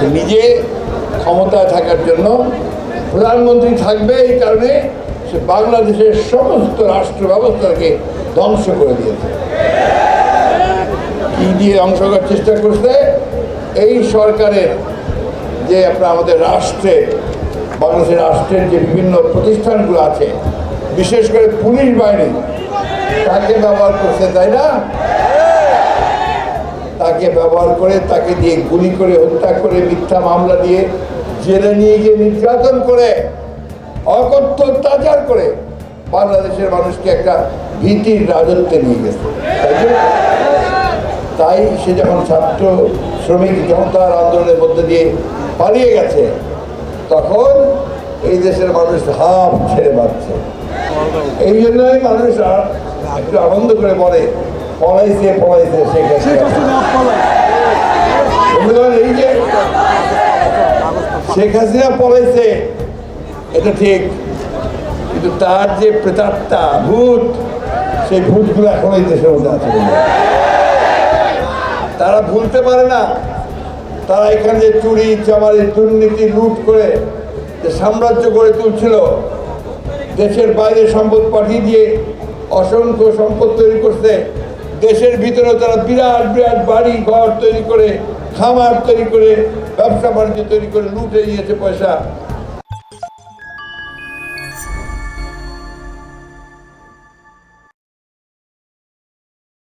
সে নিজে ক্ষমতায় থাকার জন্য প্রধানমন্ত্রী থাকবে এই কারণে সে বাংলাদেশের সমস্ত রাষ্ট্র ব্যবস্থাকে ধ্বংস করে দিয়েছে। কি দিয়ে ধ্বংস করার চেষ্টা করছে? এই সরকারের যে আপনার আমাদের রাষ্ট্রে, বাংলাদেশের রাষ্ট্রের যে বিভিন্ন প্রতিষ্ঠানগুলো আছে, বিশেষ করে পুলিশ বাহিনী, তাকে ব্যবহার করছে, তাই না? তাকে ব্যবহার করে, তাকে দিয়ে গুলি করে, হত্যা করে, মিথ্যা মামলা দিয়ে জেলে নিয়ে গিয়ে নির্যাতন করে, অকথ্য অত্যাচার করে বাংলাদেশের মানুষকে একটা ভীতির রাজত্বে নিয়ে গেছে। তাই সে যখন ছাত্র শ্রমিক জনতার আন্দোলনের মধ্যে দিয়ে পালিয়ে গেছে, তখন এই দেশের মানুষ হাফ ছেড়ে বাঁচছে এই জন্যই মানুষ একটু আনন্দ করে বলে, পলাইছে পলাইছে শেখ হাসিনা বন্ধুগণ, এই যে শেখ হাসিনা পলাইছে এটা ঠিক। কিন্তু তার যে প্রেতাত্মা, ভূত, সেই ভূতগুলো এখন এই দেশের মধ্যে আছে। তারা ভুলতে পারে না। তারা এখানে যে চুরি, চামারি, দুর্নীতি, লুট করে যে সাম্রাজ্য গড়ে তুলছিল, দেশের বাইরে সম্পদ পাঠিয়ে দিয়ে অসংখ্য সম্পদ তৈরি করছে দেশের ভিতরে তারা বিরাট বিরাট বাড়ি ঘর তৈরি করে, খামার তৈরি করে, ব্যবসা বাণিজ্য তৈরি করে লুটে নিয়েছে পয়সা।